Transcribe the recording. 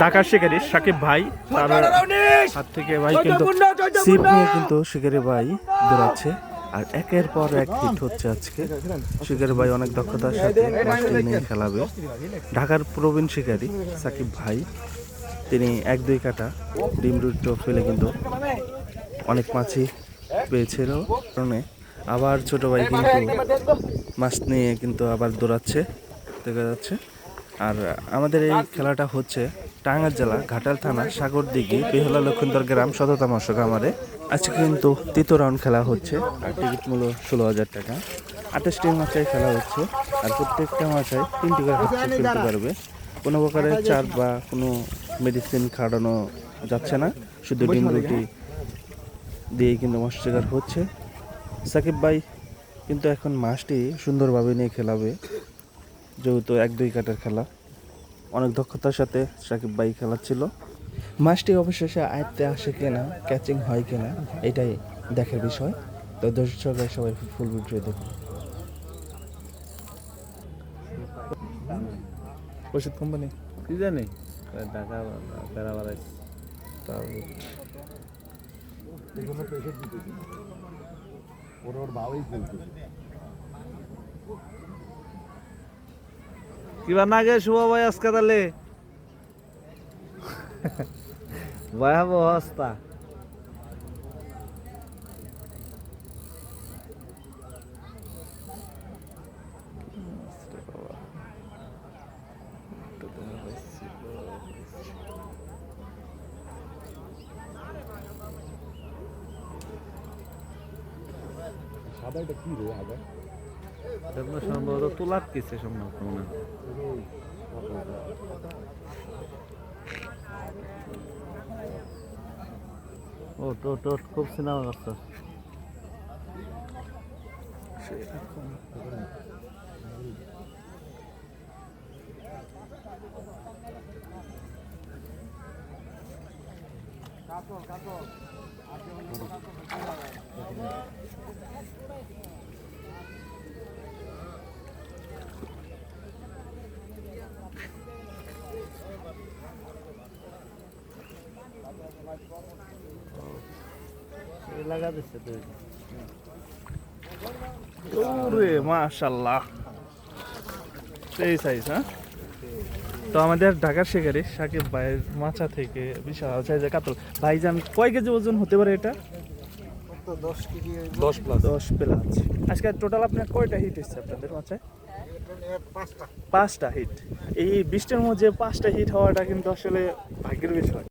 ঢাকার শিকারি সাকিব ভাই তার হাত থেকে ভাই কিন্তু সিপ নিয়ে কিন্তু শিকারি ভাই দৌড়াচ্ছে। আর একের পর এক হিট হচ্ছে আজকে। শিকারি ভাই অনেক দক্ষতার সাথে নিয়ে খেলাবে। ঢাকার প্রবীণ শিকারি সাকিব ভাই তিনি এক দুই কাটা ডিম রুটো ফেলে কিন্তু অনেক মাছই পেয়েছিল। কারণে আবার ছোট ভাই কিন্তু মাছ নিয়ে কিন্তু আবার দৌড়াচ্ছে দেখা যাচ্ছে। আর আমাদের এই খেলাটা হচ্ছে টাঙ্গাইল জেলা ঘাটাল থানা সাগরদিঘি বেহলা লক্ষিন্দর গ্রাম শততা মৎস্য খামারে। আজকে কিন্তু তৃতীয় রাউন্ড খেলা হচ্ছে। আর টিকিট মূল্য ষোলো হাজার টাকা। আঠাশটি মাচায় খেলা হচ্ছে। আর প্রত্যেকটা মাচায় তিনটি করে হাতে খেলতে পারবে কোনো প্রকারের চার বা কোনো মেডিসিন খাওয়ানো যাচ্ছে না। শুধু ডিম রুটি দিয়েই কিন্তু মৎস্য শিকার হচ্ছে। সাকিব ভাই কিন্তু এখন মাছটি সুন্দরভাবে নিয়ে খেলাবে। যেহেতু এক দুই কাটার খেলা। অনেক দক্ষতার সাথে সাকিব ভাই খেলাচ্ছিল। মাছটি অবশেষে আয়ত্তে আসে কিনা ক্যাচিং হয় কিনা এটাই দেখার বিষয়। তো দর্শকরা সবাই ফুল ভিডিও দেখুন। ওষুধ কোম্পানি? কি জানি ঢাকা বেড়া বেড়াই কিবা নাগে শুভ ভাই আজকে তাহলে ভয়াবহ অবস্থা এগুলো সম্ভবত তোলার কিছু সম্ভবত মনে ও তো তো খুব সিনেমা করতো লাগা দিচ্ছে ওরে মাশাল্লাহ সেই সাইজ হ্যাঁ? তো আমাদের ঢাকার শিকারি সাকিব ভাইয়ের মাচা থেকে বিশাল সাইজের কাতল। ভাইজান কয় কেজি ওজন হতে পারে এটা? দশ প্লাস দশ প্লাস আজকে টোটাল আপনার কয়টা হিট এসছে আপনাদের মাচায় পাঁচটা। হিট এই বৃষ্টির মধ্যে পাঁচটা হিট হওয়াটা কিন্তু আসলে ভাগ্যের বিষয়।